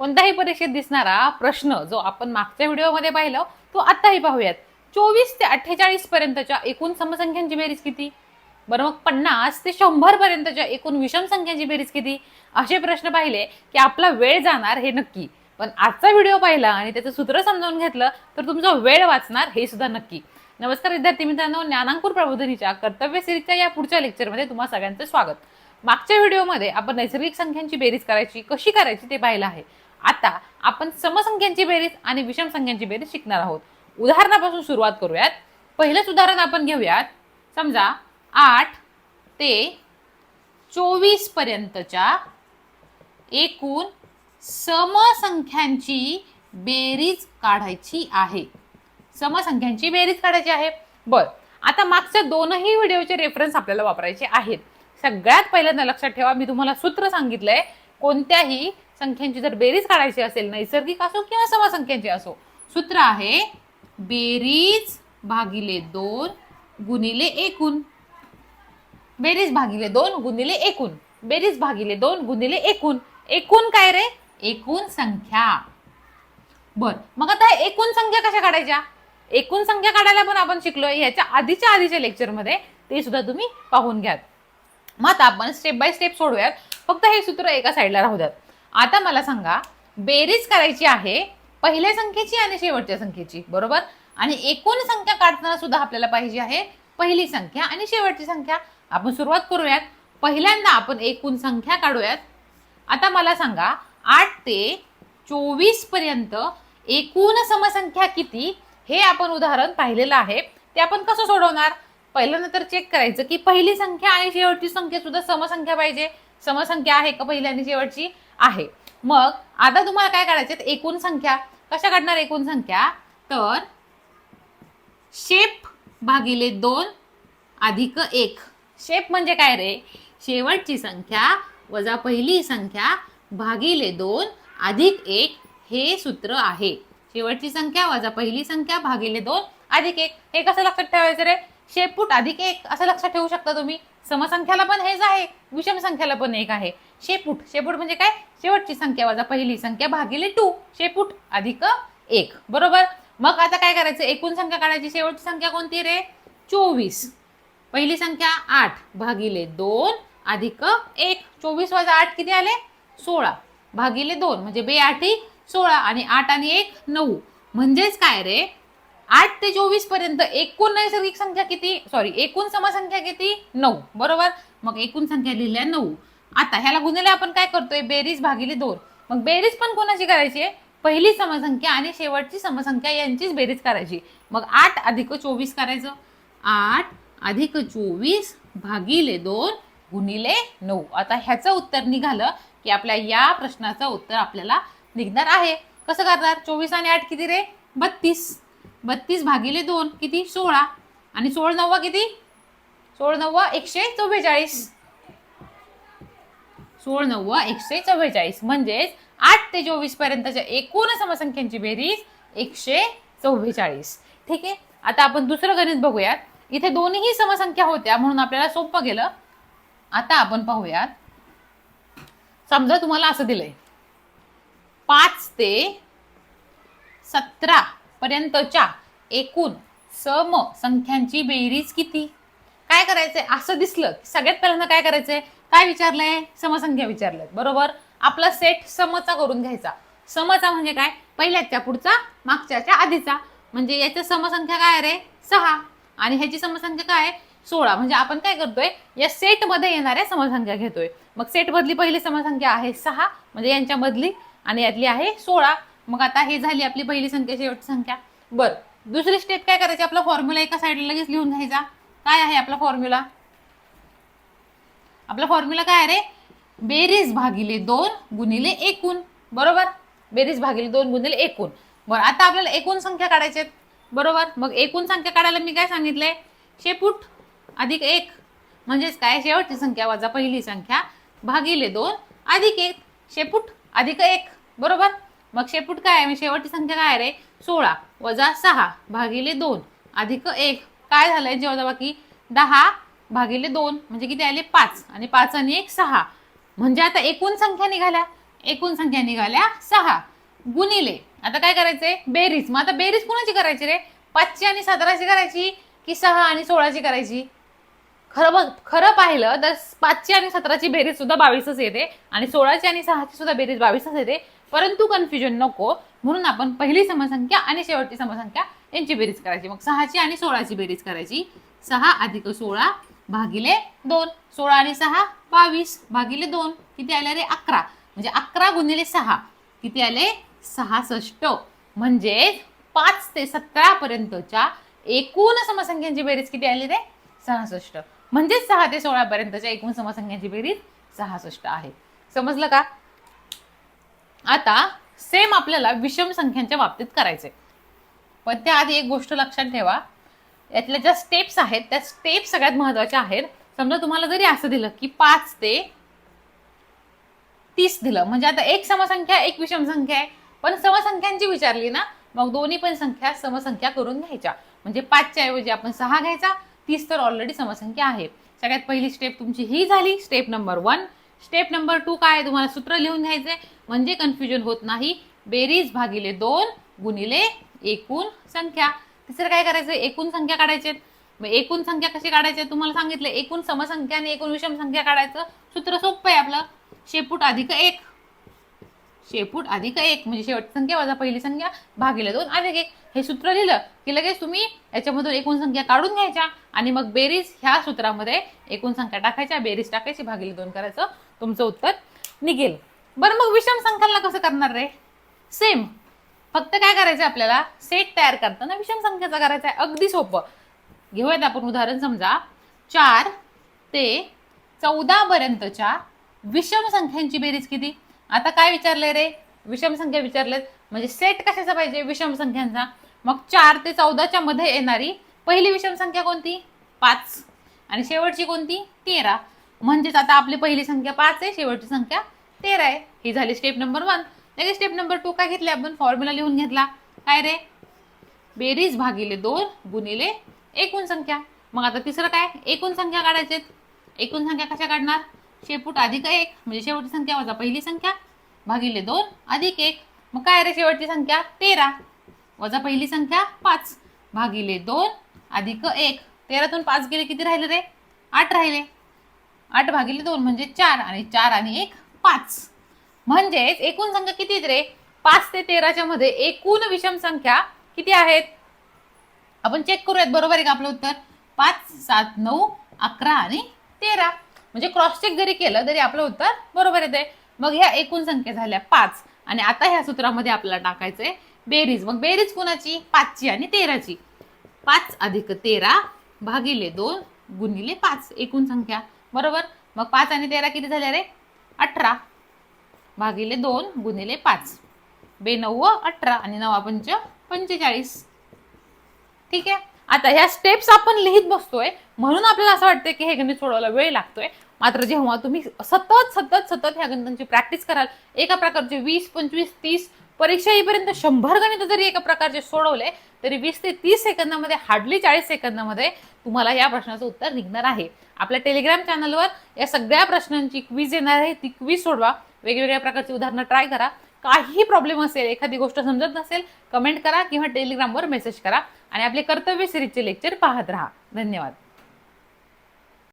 कोणत्याही परीक्षेत दिसणारा प्रश्न जो आपण मागच्या व्हिडिओमध्ये पाहिलं तो आत्ताही पाहूयात. चोवीस ते अठ्ठेचाळीस पर्यंतच्या एकूण समसंख्यांची बेरीज किती? बरं मग पन्नास ते शंभर पर्यंतच्या एकूण विषम संख्यांची बेरीज किती? असे प्रश्न पाहिले की आपला वेळ जाणार हे नक्की. पण आजचा व्हिडिओ पाहिला आणि त्याचं सूत्र समजावून घेतलं तर तुमचा वेळ वाचणार हे सुद्धा नक्की. नमस्कार विद्यार्थी मित्रांनो ज्ञानांकुर प्रबोधिनीच्या कर्तव्य सिरीजच्या या पुढच्या लेक्चरमध्ये तुम्हाला सगळ्यांचं स्वागत. मागच्या व्हिडिओमध्ये आपण नैसर्गिक संख्यांची बेरीज करायची कशी करायची ते पाहिलं आहे. आता आपण समसंख्यांची बेरीज आणि विषम संख्यांची बेरीज शिकणार आहोत. उदाहरणापासून सुरुवात करूयात. पहिलंच उदाहरण आपण घेऊयात. समजा आठ ते चोवीस पर्यंतच्या एकूण समसंख्यांची बेरीज काढायची आहे. समसंख्यांची बेरीज काढायची आहे. बर. आता मागच्या दोनही व्हिडिओचे रेफरन्स आपल्याला वापरायचे आहेत. सगळ्यात पहिल्यांदा लक्षात ठेवा मी तुम्हाला सूत्र सांगितलंय कोणत्याही संख्यांची जर बेरीज काढायची असेल नैसर्गिक असो किंवा समसंख्यांची असो सूत्र आहे बेरीज भागिले दोन गुणिले एकूण. बेरीज भागिले दोन गुणिले एकूण. बेरीज भागिले दोन गुणिले एकूण. एकूण काय रे? एकूण संख्या. बर मग आता एकूण संख्या कशा काढायच्या? एकूण संख्या काढायला पण आपण शिकलोय. याच्या आधीच्या आधीच्या लेक्चरमध्ये ते सुद्धा तुम्ही पाहून घ्यात मग आता आपण स्टेप बाय स्टेप सोडूयात. फक्त हे सूत्र एका साईडला राहू द्यात. आता मला सांगा बेरीज करायची आहे पहिल्या संख्येची आणि शेवटच्या संख्येची बरोबर? आणि एकूण संख्या काढताना सुद्धा आपल्याला पाहिजे आहे पहिली संख्या आणि शेवटची संख्या. आपण सुरुवात करूयात. पहिल्यांदा आपण एकूण संख्या काढूयात. आता मला सांगा आठ ते चोवीसपर्यंत एकूण समसंख्या किती? हे आपण उदाहरण पाहिलेलं आहे. ते आपण कसं सोडवणार? पहिल्यांदा तर चेक करायचं की पहिली संख्या आणि शेवटची संख्या सुद्धा समसंख्या पाहिजे. समसंख्या आहे का पहिली आणि शेवटची? आहे. मग आता तुम्हाला काय काढायचे एकूण संख्या. कशा काढणार एकूण संख्या? तर शेप भागिले दोन अधिक एक. शेप म्हणजे काय रे? शेवटची संख्या वजा पहिली संख्या भागिले दोन अधिक एक हे सूत्र आहे. शेवटची संख्या वजा पहिली संख्या भागिले दोन अधिक एक. हे कसं लक्षात ठेवायचं रे? शेपूट अधिक एक असं लक्षात ठेवू शकता तुम्ही. समसंख्याला पण हेच आहे विषम संख्याला पण एक आहे. शेपूट शेपूट म्हणजे काय? शेवटची संख्या वजा पहिली संख्या भागिले टू. शेपूट अधिक एक. बरोबर? मग आता काय करायचं? एकूण संख्या काढायची. शेवटची संख्या कोणती रे? चोवीस. पहिली संख्या आठ भागिले दोन अधिक एक. चोवीस वजा आठ किती आले? सोळा. भागिले दोन. म्हणजे बे आठी सोळा आणि आठ आणि एक नऊ. म्हणजेच काय रे? आठ ते चोवीसपर्यंत एकूण नैसर्गिक संख्या किती? सॉरी एकूण समसंख्या किती? नऊ. बरोबर? मग एकूण संख्या लिहिल्या नऊ. आता ह्याला गुन्हेला आपण काय करतोय? बेरीज भागिले दोन. मग बेरीज पण कोणाची करायची आहे? पहिली समसंख्या आणि शेवटची समसंख्या यांचीच बेरीज करायची. मग आठ अधिक चोवीस करायचं. आठ अधिक चोवीस भागिले दोन गुणिले नऊ. आता ह्याचं उत्तर निघालं की आपल्या या प्रश्नाचं उत्तर आपल्याला निघणार आहे. कसं करणार? चोवीस आणि आठ किती रे? बत्तीस. बत्तीस भागिले दोन किती? सोळा. आणि सोळ नव्वा किती? सोळ नव्वा एकशे चव्वेचाळीस. सोळ नव्वा एकशे चव्वेचाळीस. म्हणजेच आठ ते चोवीस पर्यंतच्या एकूण समसंख्यांची बेरीज एकशे चव्वेचाळीस. ठीक आहे? आता आपण दुसरं गणित बघूयात. इथे दोन्ही समसंख्या होत्या म्हणून आपल्याला सोपं गेलं. आता आपण पाहूयात. समजा तुम्हाला असं दिलंय. पाच ते सतरा. पर्यंतच्या एकूण सम संख्यांची बेरीज किती? काय करायचंय? असं दिसलं की सगळ्यात पहिल्यांदा काय करायचंय? काय विचारलंय? समसंख्या विचारलंय बरोबर? आपला सेट समचा करून घ्यायचा. समचा म्हणजे काय? पहिल्याच्या पुढचा मागच्याच्या आधीचा. म्हणजे याच्या समसंख्या काय रे? सहा. आणि ह्याची समसंख्या काय आहे? सोळा. म्हणजे आपण काय करतोय? या सेटमध्ये येणाऱ्या समसंख्या घेतोय. मग सेट मधली पहिली समसंख्या आहे सहा. म्हणजे यांच्या मधली आणि यातली आहे सोळा. मग आता हे झाली आपली पहिली संख्या शेवटची संख्या. बर. दुसरी स्टेप काय करायची? आपला फॉर्म्युला एका साईडला लगेच लिहून घ्यायचा. काय आहे आपला फॉर्म्युला आपला फॉर्म्युला काय आहे रे? बेरीज भागिले दोन गुणिले एकूण. बरोबर? बेरीज भागिले दोन गुणिले एकूण. बरं आता आपल्याला एकूण संख्या काढायची आहेत बरोबर? मग एकूण संख्या काढायला मी काय सांगितलंय? शेपूट अधिक एक. म्हणजेच काय? शेवटची संख्या वजा पहिली संख्या भागिले दोन अधिक एक. शेपूट अधिक एक. बरोबर? मग शेपूट काय आहे? शेवटची संख्या काय आहे रे? सोळा वजा सहा भागिले दोन. अधिक एक. काय झालंय? जेवजाबाकी दहा भागिले दोन म्हणजे किती आले? पाच. आणि पाच आणि एक सहा. म्हणजे आता एकूण संख्या निघाल्या. एकूण संख्या निघाल्या सहा. गुणिले. आता काय करायचंय? बेरीज. मग आता बेरीज कुणाची करायची रे? पाचची आणि सतराची करायची की सहा आणि सोळाची करायची? खरं बघ खरं पाहिलं तर पाचची आणि सतराची बेरीज सुद्धा बावीसच येते आणि सोळाची आणि सहाची सुद्धा बेरीज बावीसच येते. परंतु कन्फ्युजन नको. म्हणून आपण पहिली समसंख्या आणि शेवटची समसंख्या यांची बेरीज करायची. मग सहाची आणि सोळाची बेरीज करायची. सहा अधिक सोळा भागिले दोन. सोळा आणि सहा बावीस. भागिले दोन. किती आले रे? अकरा. म्हणजे अकरा गुणिले सहा. किती आले? सहासष्ट. म्हणजे पाच ते सतरा पर्यंतच्या एकूण समसंख्यांची बेरीज किती आली रे? सहासष्ट. म्हणजेच सहा ते सोळा पर्यंतच्या एकूण समसंख्यांची बेरीज सहासष्ट आहे. समजलं का? आता सेम आपल्याला विषम संख्यांच्या बाबतीत करायचे पण त्याआधी एक गोष्ट लक्षात ठेवा. यातल्या ज्या स्टेप्स आहेत त्या स्टेप सगळ्यात महत्त्वाच्या आहेत. समजा तुम्हाला जरी असं दिलं की पाच ते तीस दिलं म्हणजे आता एक समसंख्या एक विषम संख्या आहे. पण समसंख्यांची विचारली ना मग दोन्ही पण संख्या समसंख्या करून घ्यायच्या. म्हणजे पाचच्या ऐवजी आपण सहा घ्यायचा तीस तर ऑलरेडी समसंख्या आहे. सगळ्यात पहिली स्टेप तुमची ही झाली step number one step number two काय आहे? तुम्हाला सूत्र लिहून घ्यायचंय. म्हणजे कन्फ्युजन होत नाही. बेरीज भागिले दोन गुणिले एकूण संख्या. तिसरं काय करायचं एकूण संख्या काढायचे मग एकूण संख्या कशी काढायची? तुम्हाला सांगितलं एकूण समसंख्या आणि एकूण विषम संख्या काढायचं. सूत्र सोपं आहे आपलं. शेपूट अधिक एक. शेपूट अधिक एक म्हणजे शेवटची संख्या वजा पहिली संख्या भागिले दोन अधिक एक. हे सूत्र लिहिलं की लगेच तुम्ही याच्यामधून एकूण संख्या काढून घ्यायच्या आणि मग बेरीज ह्या सूत्रामध्ये एकूण संख्या टाकायच्या बेरीज टाकायची भागिले दोन करायचं. तुमचं उत्तर निघेल. बरं मग विषम संख्यांना कसं करणार रे? सेम फक्त काय करायचं आपल्याला? सेट तयार करताना विषम संख्येचा करायचा आहे. अगदी सोपं. घेऊयात आपण उदाहरण समजा. चार ते चौदा पर्यंतच्या विषम संख्यांची बेरीज किती? आता काय विचारलंय रे? विषम संख्या विचारलेत. म्हणजे सेट कशाचा पाहिजे विषम संख्यांचा? मग चार ते चौदाच्या मध्ये येणारी पहिली विषम संख्या कोणती? पाच. आणि शेवटची कोणती? तेरा. म्हणजेच आता आपली पहिली संख्या पाच आहे शेवटची संख्या तेरा आहे. ही झाली स्टेप नंबर वन लगेच स्टेप नंबर टू काय घेतले आपण? फॉर्म्युला लिहून घेतला. काय रे? बेरीज भागिले दोन गुणिले एकूण संख्या. मग आता तिसरं काय? एकूण संख्या काढायचे एकूण संख्या कशा काढणार? शेपूट अधिक एक म्हणजे शेवटची संख्या वजा पहिली संख्या भागिले दोन अधिक एक. मग काय रे शेवटची संख्या? तेरा. वजा पहिली संख्या पाच. भागिले दोन अधिक एक. तेरातून पाच गेले किती राहिले रे? आठ राहिले. आठ भागिले दोन म्हणजे चार आणि चार आणि एक पाच. म्हणजेच एकूण संख्या किती रे? पाच ते तेराच्या मध्ये एकूण विषम संख्या किती आहेत? आपण चेक करूयात बरोबर आहे का आपलं उत्तर? पाच सात नऊ अकरा आणि तेरा. म्हणजे क्रॉस चेक जरी केलं तरी आपलं उत्तर बरोबर येते मग ह्या एकूण संख्या झाल्या पाच. आणि आता ह्या सूत्रामध्ये आपल्याला टाकायचंय बेरीज. मग बेरीज कुणाची? पाचची आणि तेराची. पाच अधिक तेरा भागिले दोन गुणिले पाच. एकूण संख्या. बरोबर? मग पाच आणि तेरा किती झाल्या रे? अठरा. भागिले दोन गुणिले पाच. बे नऊ अठरा आणि नवा पंच पंचेचाळीस. ठीक आहे? आता ह्या स्टेप्स आपण लिहित बसतोय म्हणून आपल्याला असं वाटतं की हे गणित सोडवायला वेळ लागतोय. मात्र जेव्हा तुम्ही सतत सतत सतत ह्या गणितांची प्रॅक्टिस कराल एका प्रकारचे वीस पंचवीस तीस परीक्षा येईपर्यंत शंभर गणित जरी एका प्रकारचे सोडवले तरी वीस ते तीस सेकंदामध्ये हार्डली चाळीस सेकंदामध्ये तुम्हाला या प्रश्नाचं उत्तर निघणार आहे. आपल्या टेलिग्राम चॅनलवर या सगळ्या प्रश्नांची क्वीज येणार आहे ती क्वीज सोडवा. वेगवेगळ्या प्रकारची उदाहरणं ट्राय करा. काही प्रॉब्लेम असेल एखादी गोष्ट समजत नसेल कमेंट करा किंवा टेलिग्रामवर मेसेज करा. आणि आपले कर्तव्य लेक्चर पाहत राहा. धन्यवाद.